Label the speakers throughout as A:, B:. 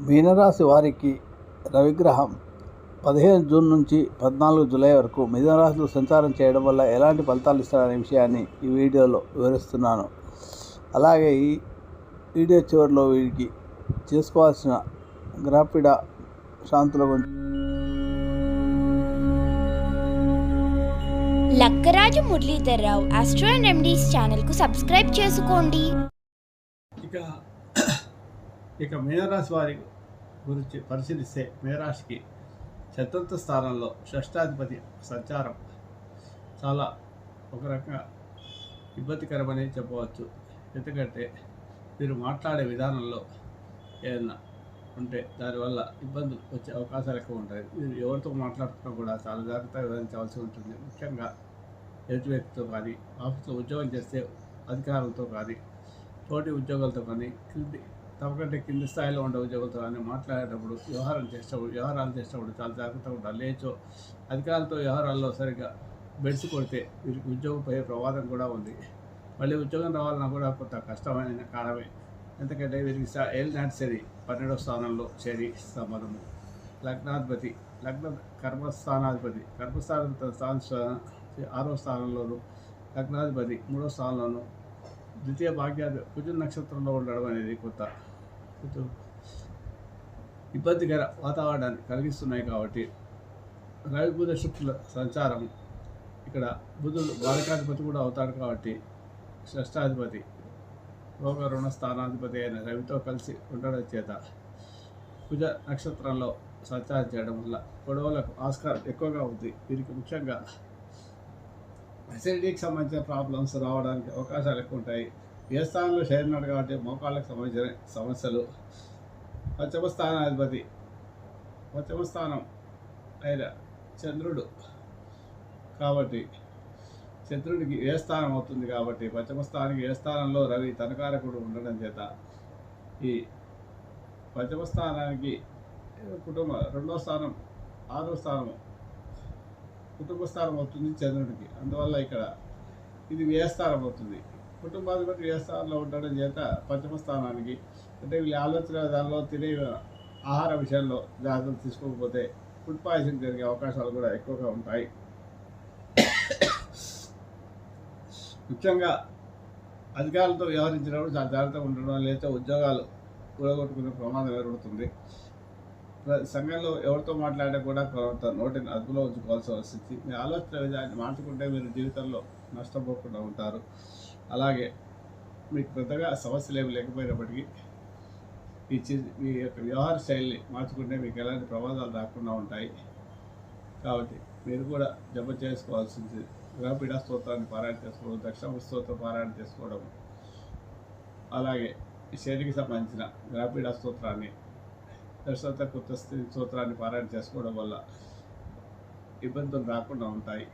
A: మీనరాశి వారికి రవిగ్రహం పదిహేను జూన్ నుంచి పద్నాలుగు జూలై వరకు మిథునరాశిలో సంచారం చేయడం వల్ల ఎలాంటి ఫలితాలు ఇస్తారనే విషయాన్ని ఈ వీడియోలో వివరిస్తున్నాను. అలాగే ఈ వీడియో చివరిలో వీరికి చేసుకోవాల్సిన గ్రాపిడ శాంతుల గురించి
B: Lakkaraju Muralidhar Rao astro and remedies ఛానల్కు సబ్స్క్రైబ్ చేసుకోండి.
A: ఇక ఇక మీనరాశి వారి గురించి పరిశీలిస్తే మీనరాశికి చతుర్థ స్థానంలో షష్టాధిపతి సంచారం చాలా ఒక రకంగా ఇబ్బందికరమని చెప్పవచ్చు. ఎందుకంటే మీరు మాట్లాడే విధానంలో ఏదైనా ఉంటే దానివల్ల ఇబ్బందులు వచ్చే అవకాశాలు ఎక్కువ ఉంటాయి. మీరు ఎవరితో మాట్లాడుతున్నా కూడా చాలా జాగ్రత్తగా వివరించవలసి ఉంటుంది. ముఖ్యంగా ఎదుటి వ్యక్తితో కానీ ఆఫీస్లో ఉద్యోగం చేస్తే అధికారులతో కానీ తోటి ఉద్యోగులతో కానీ క్రింది తప్పకంటే కింది స్థాయిలో ఉండే ఉద్యోగులతో కానీ మాట్లాడేటప్పుడు వ్యవహారం చేసేటప్పుడు వ్యవహారాలు చేసేటప్పుడు చాలా జాగ్రత్తగా ఉండాలి. లేచో అధికారులతో వ్యవహారాల్లో సరిగ్గా బెడ్స్ కొడితే వీరికి ఉద్యోగం పోయే ప్రమాదం కూడా ఉంది. మళ్ళీ ఉద్యోగం రావాలన్నా కూడా కొంత కష్టమైన కాలమే. ఎందుకంటే వీరికి స- ఏలినాటి శని పన్నెండవ స్థానంలో శని సంబంధము. లగ్నాధిపతి లగ్న కర్మస్థానాధిపతి కర్మస్థానం స్థాన ఆరో స్థానంలోను లగ్నాధిపతి మూడో స్థానంలోను ద్వితీయ భాగ్యాది కుజ నక్షత్రంలో ఉండడం అనేది కొంత కొంచెం ఇబ్బందికర వాతావరణాన్ని కలిగిస్తున్నాయి కాబట్టి రవి బుధ శుక్ల సంచారం ఇక్కడ బుధుడు బాలకాధిపతి కూడా అవుతాడు కాబట్టి షష్టాధిపతి రోగ రుణ స్థానాధిపతి అయిన రవితో కలిసి ఉండడం చేత కుజ నక్షత్రంలో సంచారం చేయడం వల్ల గొడవలకు ఆస్కారం ఎక్కువగా ఉంది. వీరికి ముఖ్యంగా అసిడిటీకి సంబంధించిన ప్రాబ్లమ్స్ రావడానికి అవకాశాలు ఎక్కువ ఉంటాయి. ఏ స్థానంలో చేరినాడు కాబట్టి మోకాళ్ళకు సంబంధించిన సమస్యలు. పశ్చిమ స్థానాధిపతి. పశ్చిమ స్థానం అయిన చంద్రుడు. కాబట్టి చంద్రుడికి ఏ స్థానం అవుతుంది కాబట్టి పశ్చిమ స్థానానికి ఏ స్థానంలో రవి తనకారకుడు ఉండడం చేత ఈ పశ్చిమ స్థానానికి కుటుంబ రెండో స్థానం ఆరో స్థానం కుటుంబస్థానం అవుతుంది చంద్రుడికి. అందువల్ల ఇక్కడ ఇది వ్యయస్థానం అవుతుంది. కుటుంబాధిపతి వ్యయస్థానంలో ఉండడం చేత పంచమ స్థానానికి అంటే వీళ్ళు ఆలోచన దానిలో తినే ఆహార విషయంలో జాగ్రత్తలు తీసుకోకపోతే ఫుడ్ పాయిజన్ జరిగే అవకాశాలు కూడా ఎక్కువగా ఉంటాయి. ముఖ్యంగా అధికారులతో వ్యవహరించినప్పుడు చాలా జాగ్రత్తగా ఉండడం లేదా ఉద్యోగాలు కూడగొట్టుకునే ప్రమాదం ఏర్పడుతుంది. ప్ర- సంఘంలో ఎవరితో మాట్లాడినా కూడా కొంత నోటిని అదుపులో ఉంచుకోవాల్సి వస్తుంది మీ ఆలోచన విధాన్ని మార్చుకుంటే మీరు జీవితంలో నష్టపోకుండా ఉంటారు. అలాగే మీకు పెద్దగా సమస్యలు ఏమి లేకపోయినప్పటికీ మీ చి మీ యొక్క వ్యవహార శైలిని మార్చుకుంటే మీకు ఎలాంటి ప్రమాదాలు రాకుండా ఉంటాయి. కాబట్టి మీరు కూడా జప చేసుకోవాల్సింది. గ్రహపీడ స్తోత్రాన్ని పారాయణ చేసుకోవడం దక్షిణ స్తోత్రం పారాయణ చేసుకోవడం. అలాగే ఈ సంబంధించిన గ్రహపీడ స్తోత్రాన్ని దర్శన కొత్త స్తోత్రాన్ని పారాయణ చేసుకోవడం వల్ల ఇబ్బందులు రాకుండా ఉంటాయి.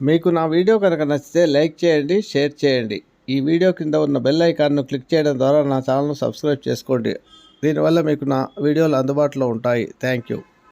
C: మీకు నా వీడియో కనుక నచ్చితే లైక్ చేయండి షేర్ చేయండి. ఈ వీడియో కింద ఉన్న బెల్ ఐకాన్ను క్లిక్ చేయడం ద్వారా నా ఛానల్ను సబ్స్క్రైబ్ చేసుకోండి. దీనివల్ల మీకు నా వీడియోలు అందుబాటులో ఉంటాయి. Thank you.